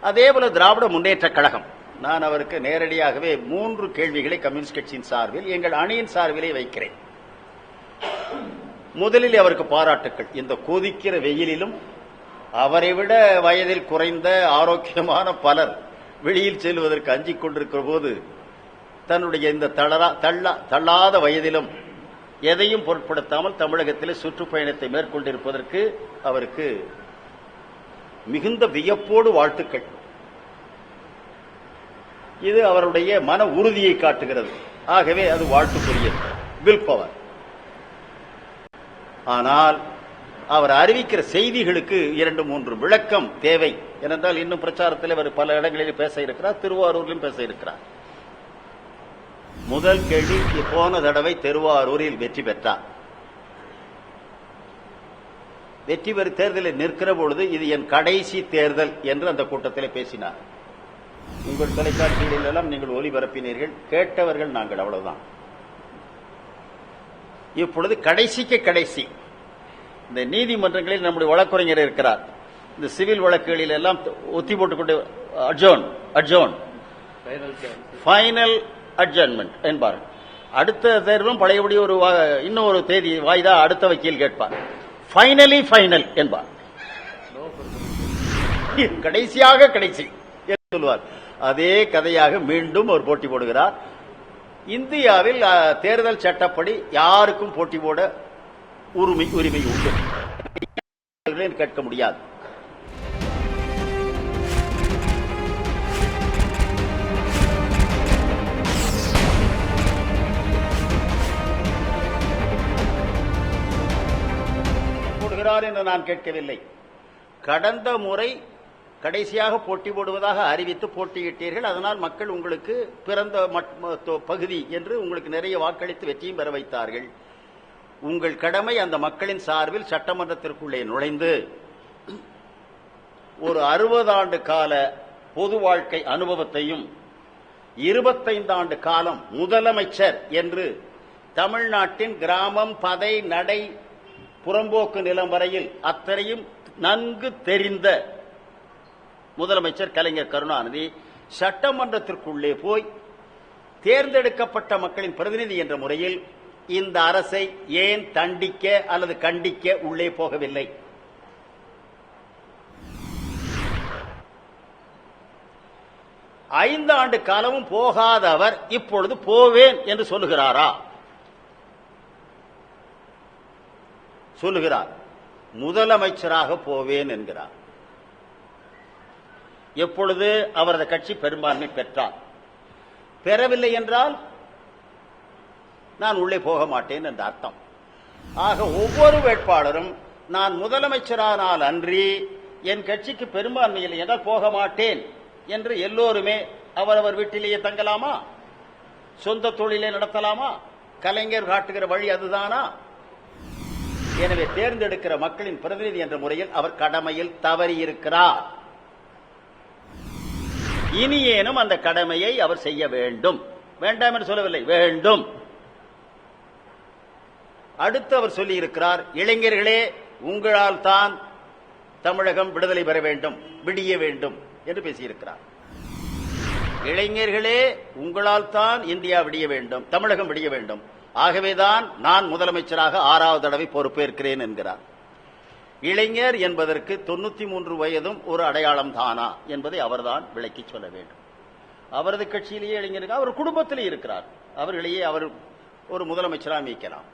அதே போல திராவிட முன்னேற்ற கழகம். நான் அவருக்கு நேரடியாகவே மூன்று கேள்விகளை கம்யூனிஸ்ட் கட்சியின் சார்பில் எங்கள் அணியின் சார்பிலே வைக்கிறேன். முதலில் அவருக்கு பாராட்டுக்கள். இந்த கொதிக்கிற வெயிலிலும் அவரை விட வயதில் குறைந்த ஆரோக்கியமான பலர் வெளியில் செல்வதற்கு அஞ்சிக் கொண்டிருக்கிற போது தன்னுடைய இந்த தளரா தள்ளா தள்ளாத வயதிலும் எதையும் பொருட்படுத்தாமல் தமிழகத்தில் சுற்றுப்பயணத்தை மேற்கொண்டிருப்பதற்கு அவருக்கு மிகுந்த வியப்போடு வாழ்த்துக்கள். இது அவருடைய மன உறுதியை காட்டுகிறது. ஆகவே அது வாழ்த்துக்குரியது வில் பவர் ஆனால் அவர் அறிவிக்கிற செய்திகளுக்கு இரண்டு மூன்று விளக்கம் தேவை. ஏனென்றால் இன்னும் பிரச்சாரத்தில் அவர் பல இடங்களில் பேச இருக்கிறார் திருவாரூரிலும் பேச இருக்கிறார். முதல் கேள்வி போன தடவை திருவாரூரில் வெற்றி பெற்றார். வெற்றி பெறு தேர்தலில் நிற்கிற பொழுது இது என் கடைசி தேர்தல் என்று அந்த கூட்டத்தில் பேசினார். உங்கள் தொலைக்காட்சிகளில் எல்லாம் நீங்கள் ஒலிபரப்பினீர்கள் கேட்டவர்கள் நாங்கள் அவ்வளவுதான். இப்பொழுது கடைசிக்கு கடைசி. இந்த நீதிமன்றங்களில் நம்முடைய வழக்குரைஞர் இருக்கிறார். இந்த சிவில் வழக்குகளில் எல்லாம் ஒத்தி போட்டுக்கொண்டு அட்ஜோன் அட்ஜோன் ஃபைனல் அட்ஜர்ன்மெண்ட் என்பார்கள். அடுத்த தேர்வும் பழையபடி ஒரு இன்னும் ஒரு தேதி வாய்தா அடுத்த வக்கீல் கேட்பார். ஃபைனலி ஃபைனல் என்பார். கடைசியாக கடைசி என்று சொல்வார் அதே கதையாக மீண்டும் ஒரு போட்டி போடுகிறார். இந்தியாவில் தேர்தல் சட்டப்படி யாருக்கும் போட்டி போட உரிமை உரிமை உண்டு. கேட்க முடியாது. போடுகிறார் என்று நான் கேட்கவில்லை. கடந்த முறை கடைசியாக போட்டி போடுவதாக அறிவித்து போட்டியிட்டீர்கள். அதனால் மக்கள் உங்களுக்கு பிறந்த மட்- பகுதி என்று உங்களுக்கு நிறைய வாக்களித்து வெற்றியும் பெற வைத்தார்கள். உங்கள் கடமை அந்த மக்களின் சார்பில் சட்டமன்றத்திற்குள்ளே நுழைந்து ஒரு அறுபது ஆண்டு கால பொது வாழ்க்கை அனுபவத்தையும் இருபத்தைந்து ஆண்டு காலம் முதலமைச்சர் என்று தமிழ்நாட்டின் கிராமம் பதை நடை புறம்போக்கு நிலம் வரையில் அத்தனையும் நன்கு தெரிந்த முதலமைச்சர் கலைஞர் கருணாநிதி சட்டமன்றத்திற்குள்ளே போய் தேர்ந்தெடுக்கப்பட்ட மக்களின் பிரதிநிதி என்ற முறையில் இந்த அரசை ஏன் தண்டிக்க அல்லது கண்டிக்க உள்ளே போகவில்லை? ஐந்து ஆண்டு காலமும் போகாத அவர் இப்பொழுது போவேன் என்று சொல்லுகிறாரா? சொல்லுகிறார் முதலமைச்சராக போவேன் என்கிறார். எப்பொழுது அவரது கட்சி பெரும்பான்மை பெற்றார்? பெறவில்லை என்றால் நான் உள்ளே போக மாட்டேன் என்ற அர்த்தம். ஆக ஒவ்வொரு வேட்பாளரும் நான் முதலமைச்சரானால் அன்றி என் கட்சிக்கு பெரும்பான்மை இல்லை என்றால் போக மாட்டேன் என்று எல்லோருமே அவரவர் வீட்டிலேயே தங்கலாமா? சொந்த தொழிலை நடத்தலாமா? கலைஞர் காட்டுகிற வழி அதுதானா? எனவே தேர்ந்தெடுக்கிற மக்களின் பிரதிநிதி என்ற முறையில் அவர் கடமையில் தவறியிருக்கிறார். இனியேனும் அந்த கடமையை அவர் செய்ய வேண்டும். வேண்டாம் என்று சொல்லவில்லை வேண்டும். அடுத்து அவர் சொல்லியிருக்கிறார் இளைஞர்களே உங்களால் தான் தமிழகம் விடுதலை பெற வேண்டும் விடிய வேண்டும் என்று பேசியிருக்கிறார். இளைஞர்களே உங்களால் தான் இந்தியா விடிய வேண்டும் தமிழகம் விடிய வேண்டும் ஆகவேதான் நான் முதலமைச்சராக ஆறாவது தடவை பொறுப்பேற்கிறேன் என்கிறார். இளைஞர் என்பதற்கு தொண்ணூத்தி மூன்று வயதும் ஒரு அடையாளம் தானா என்பதை அவர்தான் விளக்கி சொல்ல வேண்டும். அவரது கட்சியிலேயே இளைஞர்கள் அவர் குடும்பத்திலே இருக்கிறார். அவர்களையே அவர் ஒரு முதலமைச்சராக மீக்கலாம்